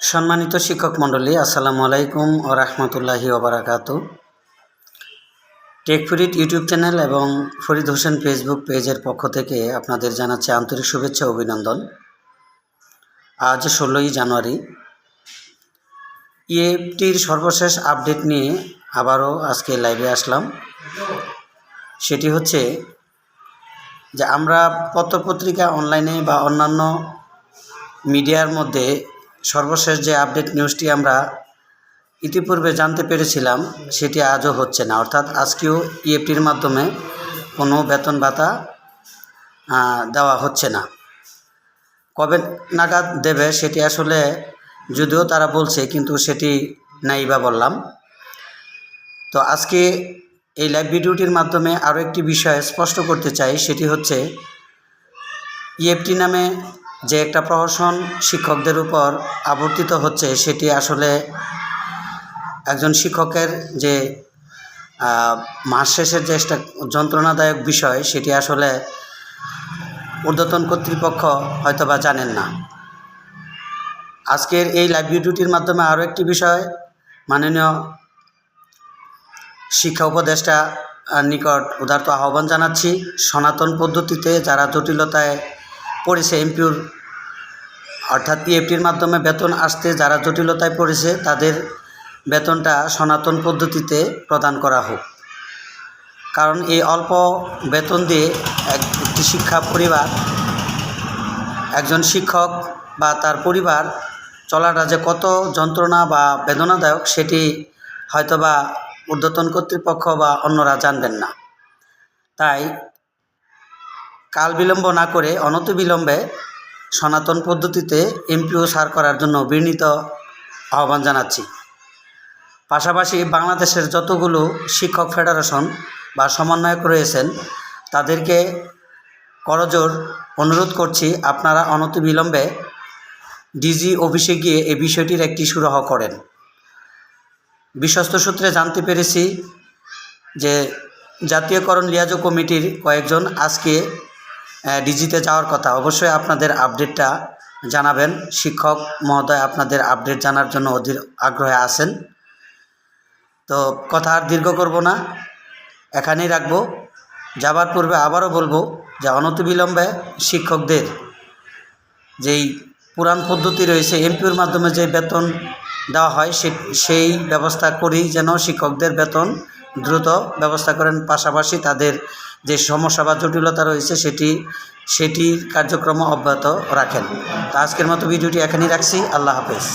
সম্মানিত শিক্ষক মণ্ডলী, আসসালামু আলাইকুম ও রহমতুল্লাহি ওবরাকাতু টেকফরিট ইউটিউব চ্যানেল এবং ফরিদ হোসেন ফেসবুক পেজের পক্ষ থেকে আপনাদের জানাচ্ছি আন্তরিক শুভেচ্ছা অভিনন্দন। আজ ষোলোই জানুয়ারি। ইএফটির সর্বশেষ আপডেট নিয়ে আবারও আজকে লাইভে আসলাম। সেটি হচ্ছে যে আমরা পত্রপত্রিকা অনলাইনে বা অন্যান্য মিডিয়ার মধ্যে সর্বশেষ যে আপডেট নিউজটি আমরা ইতিপূর্বে জানতে পেরেছিলাম, সেটি আজও হচ্ছে না। অর্থাৎ আজকেও ইএফটির মাধ্যমে কোনো বেতন ভাতা দেওয়া হচ্ছে না। কবে নাগাদ দেবে সেটি আসলে যদিও তারা বলছে, কিন্তু সেটি নাই বা বললাম। তো আজকে এই লাইভ ভিডিওটির মাধ্যমে আরও একটি বিষয় স্পষ্ট করতে চাই, সেটি হচ্ছে ইএফটি নামে যে একটা প্রহসন শিক্ষকদের উপর আবর্তিত হচ্ছে, সেটি আসলে একজন শিক্ষকের যে মাস শেষের যে একটা যন্ত্রণাদায়ক বিষয়, সেটি আসলে ঊর্ধ্বতন কর্তৃপক্ষ হয়তোবা জানেন না। আজকের এই লাইভ ভিডিওটির মাধ্যমে আরও একটি বিষয়, মাননীয় শিক্ষা উপদেষ্টা নিকট উদারত আহ্বান জানাচ্ছি। সনাতন পদ্ধতিতে যারা জটিলতায় পড়েছে এমপিউর, অর্থাৎ ইএফটির মাধ্যমে বেতন আসতে যারা জটিলতায় পড়েছে, তাদের বেতনটা সনাতন পদ্ধতিতে প্রদান করা হোক। কারণ এই অল্প বেতন দিয়ে এক, একটি শিক্ষা পরিবার, একজন শিক্ষক বা তার পরিবার চলাটা যে কত যন্ত্রণা বা বেদনাদায়ক, সেটি হয়তোবা ঊর্ধ্বতন কর্তৃপক্ষ বা অন্যরা জানবেন না। তাই কাল বিলম্ব না করে অনতিবিলম্বে সনাতন পদ্ধতিতে এমপিও সার করার জন্য বিনীত আহ্বান জানাচ্ছি। পাশাপাশি বাংলাদেশের যতগুলো শিক্ষক ফেডারেশন বা সমন্বয়ক রয়েছেন, তাদেরকে করজোর অনুরোধ করছি, আপনারা অনতিবিলম্বে ডিজি অফিসে গিয়ে এই বিষয়টির একটি সুরাহ করেন। বিশ্বস্ত সূত্রে জানতে পেরেছি যে জাতীয়করণ লিয়াজো কমিটির কয়েকজন আজকে ডিজিতে যাওয়ার কথা, অবশ্যই আপনাদের আপডেটটা জানাবেন। শিক্ষক মহোদয় আপনাদের আপডেট জানার জন্য অধীর আগ্রহে আছেন। তো কথা আর দীর্ঘ করব না, এখানেই রাখব। যাবার পূর্বে আবারও বলব যে অনতিবিলম্বে শিক্ষকদের যেই পুরাণ পদ্ধতি রয়েছে এমপিওর মাধ্যমে যে বেতন দেওয়া হয় সেই ব্যবস্থা করি যেন শিক্ষকদের বেতন দ্রুত ব্যবস্থা করেন। পাশাপাশি তাদের যে সমস্যা বা জটিলতা রয়েছে সেটি, সেটির কার্যক্রম অব্যাহত রাখেন। তো আজকের মতো ভিডিওটি এখানেই রাখছি। আল্লাহ হাফেজ।